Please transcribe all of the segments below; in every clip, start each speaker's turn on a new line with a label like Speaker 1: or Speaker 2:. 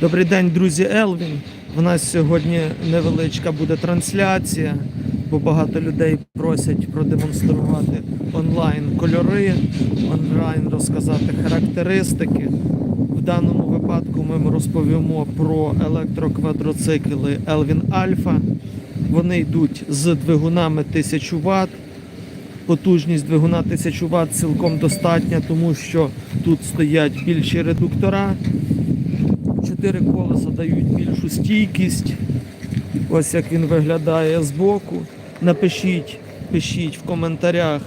Speaker 1: Добрий день, друзі Елвін. У нас сьогодні невеличка буде трансляція, бо багато людей просять продемонструвати онлайн кольори, онлайн розказати характеристики. В даному випадку ми розповімо про електроквадроцикли Elvin Alpha. Вони йдуть з двигунами 1000 Вт. Потужність двигуна 1000 Вт цілком достатня, тому що тут стоять більші редуктора. Чотири колеса дають більшу стійкість. Ось як він виглядає збоку. Напишіть, пишіть в коментарях,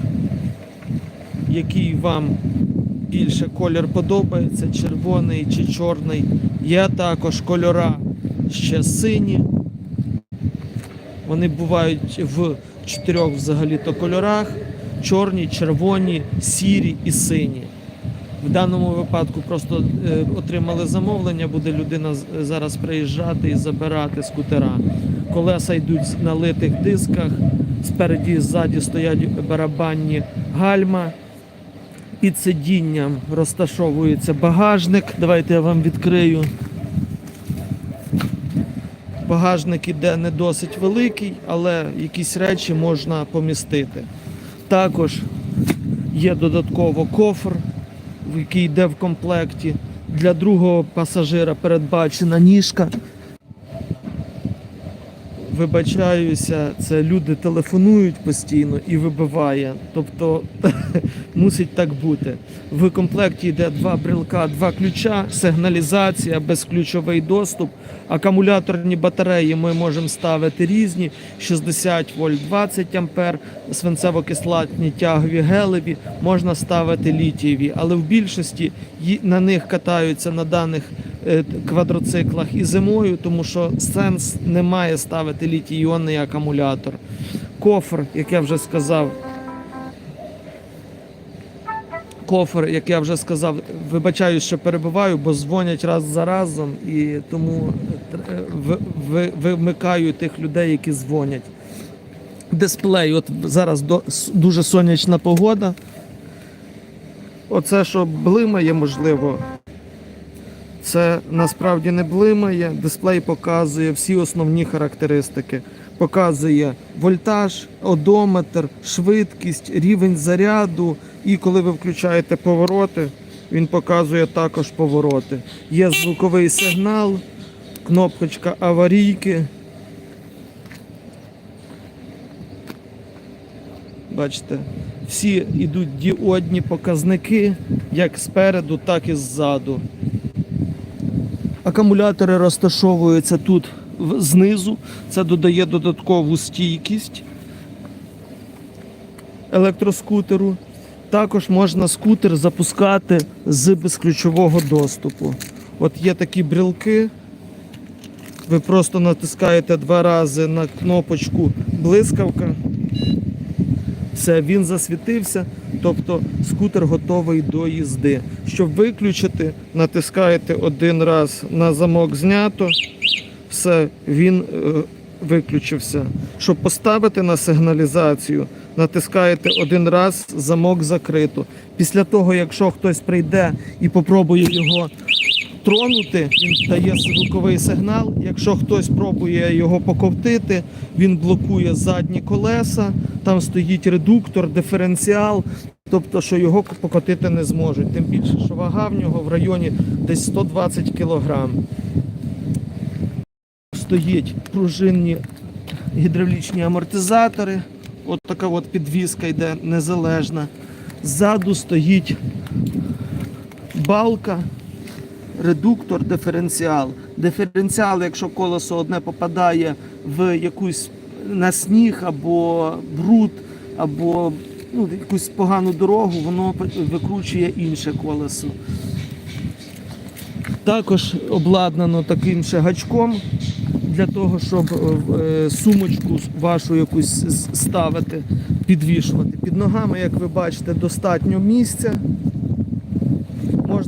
Speaker 1: який вам більше колір подобається, червоний чи чорний. Є також кольора ще сині. Вони бувають в чотирьох взагалі-то кольорах: чорні, червоні, сірі і сині. В даному випадку просто е, отримали замовлення, буде людина зараз приїжджати і забирати скутера. Колеса йдуть на литих дисках, спереді і ззаді стоять барабанні гальма. Під сидінням розташовується багажник. Давайте я вам відкрию. Багажник іде не досить великий, але якісь речі можна помістити. Також є додатково кофр, який йде в комплекті. Для другого пасажира передбачена ніжка. Вибачаюся, це люди телефонують постійно і вибиває. Тобто мусить так бути. В комплекті йде два брелка, два ключа, сигналізація, безключовий доступ. Акумуляторні батареї ми можемо ставити різні: 60 вольт, 20 ампер, свинцево-кислотні тягові гелеві, можна ставити літієві, але в більшості на них катаються на даних е, квадроциклах і зимою, тому що сенс немає ставити літій-іонний акумулятор. Кофр, як я вже сказав, кофр, як я вже сказав, вибачаю, що перебуваю, бо дзвонять раз за разом і тому е, ви- ви- вимикаю тих людей, які дзвонять. Дисплей, от зараз дуже сонячна погода. Оце, що блимає, можливо, це насправді не блимає. Дисплей показує всі основні характеристики. Показує вольтаж, одометр, швидкість, рівень заряду. І коли ви включаєте повороти, він показує також повороти. Є звуковий сигнал, кнопочка аварійки. Бачите, всі йдуть діодні показники, як спереду, так і ззаду. Акумулятори розташовуються тут знизу. Це додає додаткову стійкість електроскутеру. Також можна скутер запускати з безключового доступу. От є такі брілки. Ви просто натискаєте два рази на кнопочку блискавка. Все, він засвітився, тобто скутер готовий до їзди. Щоб виключити, натискаєте один раз на замок знято, все, він е, виключився. Щоб поставити на сигналізацію, натискаєте один раз, замок закрито. Після того, якщо хтось прийде і попробує його тронути, він дає звуковий сигнал. Якщо хтось пробує його поковтити, він блокує задні колеса, там стоїть редуктор, диференціал, тобто, що його покотити не зможуть. Тим більше, що вага в нього в районі десь 120 кг. Стоїть пружинні гідравлічні амортизатори. От така от підвіска йде незалежна. Ззаду стоїть балка редуктор, диференціал. Диференціал, якщо колесо одне попадає в якусь на сніг або бруд, або ну, якусь погану дорогу, воно викручує інше колесо. Також обладнано таким ще гачком для того, щоб е, сумочку вашу якусь ставити, підвішувати. Під ногами, як ви бачите, достатньо місця.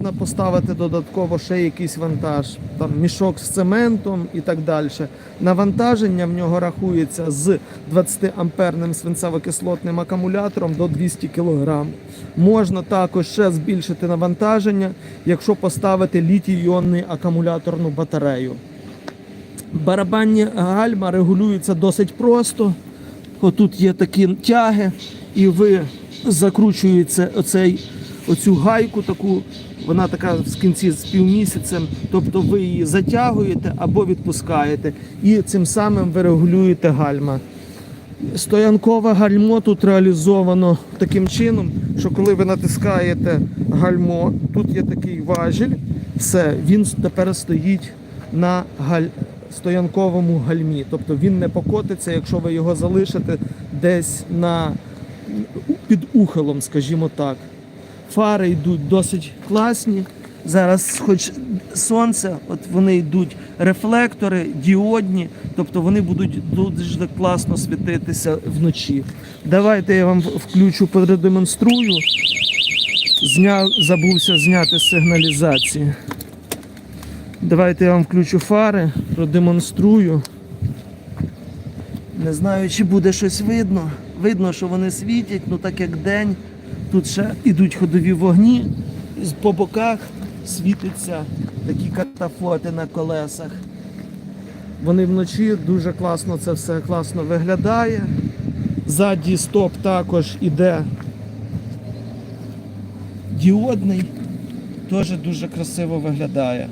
Speaker 1: Можна поставити додатково ще якийсь вантаж, там мішок з цементом і так далі. Навантаження в нього рахується з 20 амперним свинцево-кислотним акумулятором до 200 кг. Можна також ще збільшити навантаження, якщо поставити літій-іонний акумуляторну батарею. Барабанні гальма регулюються досить просто. Отут є такі тяги, і ви закручуєте оцей, оцю гайку таку, вона така в кінці з півмісяцем, тобто ви її затягуєте або відпускаєте, і цим самим ви регулюєте гальма. Стоянкове гальмо тут реалізовано таким чином, що коли ви натискаєте гальмо, тут є такий важіль, все, він тепер стоїть на галь... стоянковому гальмі. Тобто він не покотиться, якщо ви його залишите десь на... під ухилом, скажімо так. Фари йдуть досить класні. Зараз, хоч сонце, от вони йдуть рефлектори, діодні, тобто вони будуть дуже класно світитися вночі. Давайте я вам включу, продемонструю. Зняв, забувся зняти з сигналізації. Давайте я вам включу фари, продемонструю. Не знаю, чи буде щось видно. Видно, що вони світять, ну так як день. Тут ще йдуть ходові вогні, по боках світяться такі катафоти на колесах. Вони вночі дуже класно це все класно виглядає. Ззаді стоп також іде діодний, теж дуже красиво виглядає.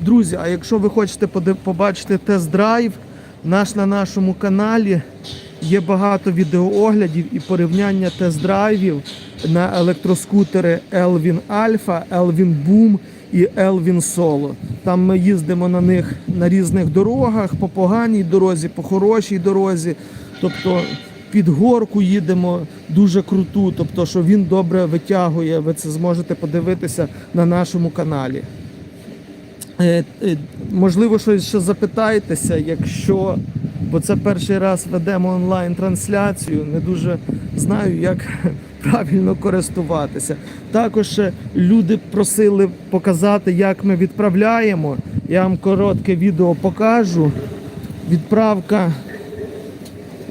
Speaker 1: Друзі, а якщо ви хочете побачити тест-драйв, наш на нашому каналі є багато відеооглядів і порівняння тест-драйвів на електроскутери Elvin Alpha, Elvin Boom і Elvin Solo. Там ми їздимо на них на різних дорогах, по поганій дорозі, по хорошій дорозі. Тобто під горку їдемо дуже круту, тобто що він добре витягує. Ви це зможете подивитися на нашому каналі. Е, е, Можливо, щось ще запитаєтеся, якщо, бо це перший раз ведемо онлайн-трансляцію, не дуже знаю, як правильно користуватися. Також люди просили показати, як ми відправляємо. Я вам коротке відео покажу. Відправка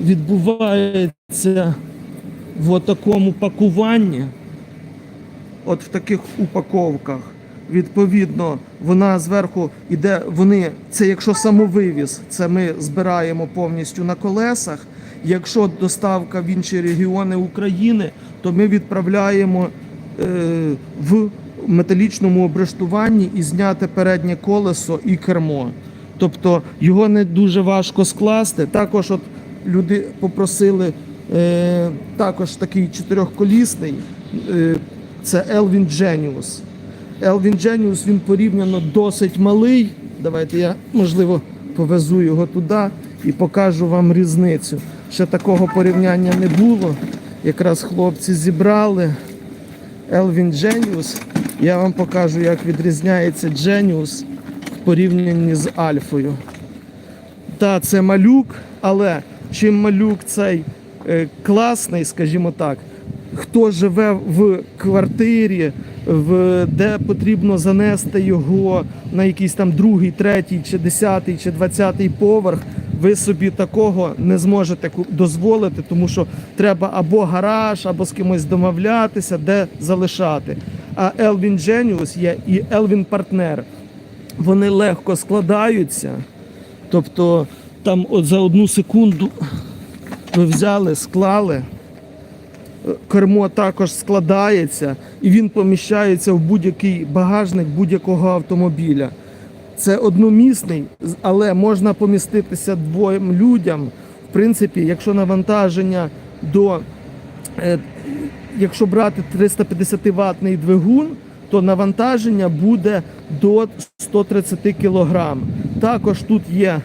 Speaker 1: відбувається в такому пакуванні от в таких упаковках. Відповідно, вона зверху іде. Вони це якщо самовивіз, це ми збираємо повністю на колесах. Якщо доставка в інші регіони України, то ми відправляємо е, в металічному обрештуванні і зняти переднє колесо і кермо. Тобто його не дуже важко скласти. Також от люди попросили е, також такий чотирьохколісний. Е, це Elvin Genius. Elvin Genius він порівняно досить малий. Давайте я, можливо, повезу його туди і покажу вам різницю. Ще такого порівняння не було. Якраз хлопці зібрали Elvin Genius. Я вам покажу, як відрізняється Genius в порівнянні з Альфою. Та, це малюк, але чим малюк цей е, класний, скажімо так, хто живе в квартирі, в, де потрібно занести його на якийсь там другий, третій, чи десятий, чи двадцятий поверх, ви собі такого не зможете дозволити, тому що треба або гараж, або з кимось домовлятися, де залишати. А Elvin Genius є і Elvin Partner. Вони легко складаються. Тобто там от за одну секунду ви взяли, склали. Кермо також складається і він поміщається в будь-який багажник будь-якого автомобіля. Це одномісний, але можна поміститися двоєм людям. В принципі, якщо навантаження до е, якщо брати 350 ватний двигун, то навантаження буде до 130 кг. Також тут є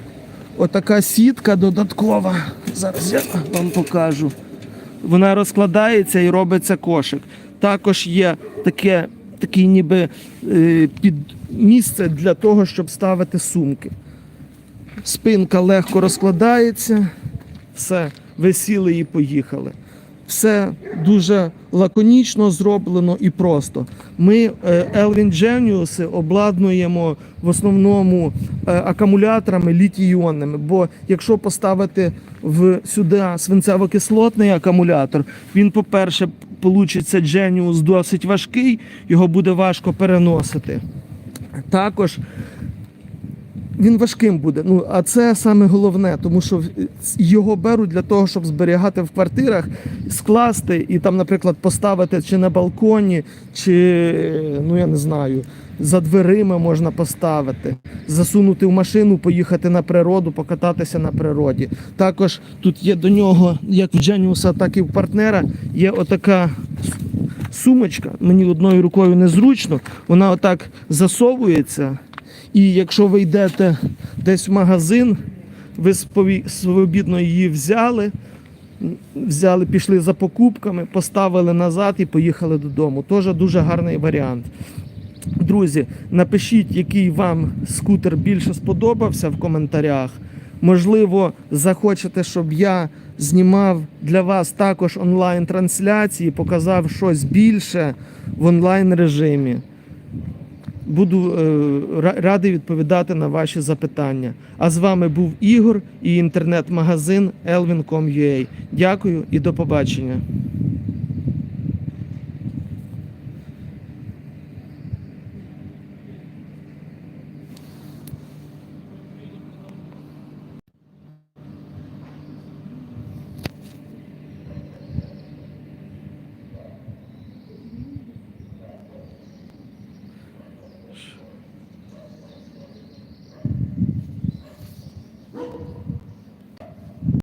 Speaker 1: отака сітка додаткова. Зараз я вам покажу. Вона розкладається і робиться кошик. Також є таке, такий ніби е, під місце для того, щоб ставити сумки. Спинка легко розкладається, все, ви сіли і поїхали. все дуже лаконічно зроблено і просто. Ми е, Elvin Genius обладнуємо в основному е, акумуляторами літій-іонними, бо якщо поставити в сюди свинцево-кислотний акумулятор, він, по-перше, получиться Genius досить важкий, його буде важко переносити. Також він важким буде. Ну а це саме головне, тому що його беруть для того, щоб зберігати в квартирах, скласти і там, наприклад, поставити чи на балконі, чи ну я не знаю, за дверима можна поставити, засунути в машину, поїхати на природу, покататися на природі. Також тут є до нього, як в Дженіуса, так і в партнера, є отака сумочка. Мені одною рукою незручно, вона отак засовується. І якщо ви йдете десь в магазин, ви свобідно її взяли, взяли, пішли за покупками, поставили назад і поїхали додому. Теж дуже гарний варіант. Друзі, напишіть, який вам скутер більше сподобався в коментарях. Можливо, захочете, щоб я знімав для вас також онлайн-трансляції, показав щось більше в онлайн режимі. Буду е, радий відповідати на ваші запитання. А з вами був Ігор і інтернет-магазин elvin.com.ua. Дякую і до побачення.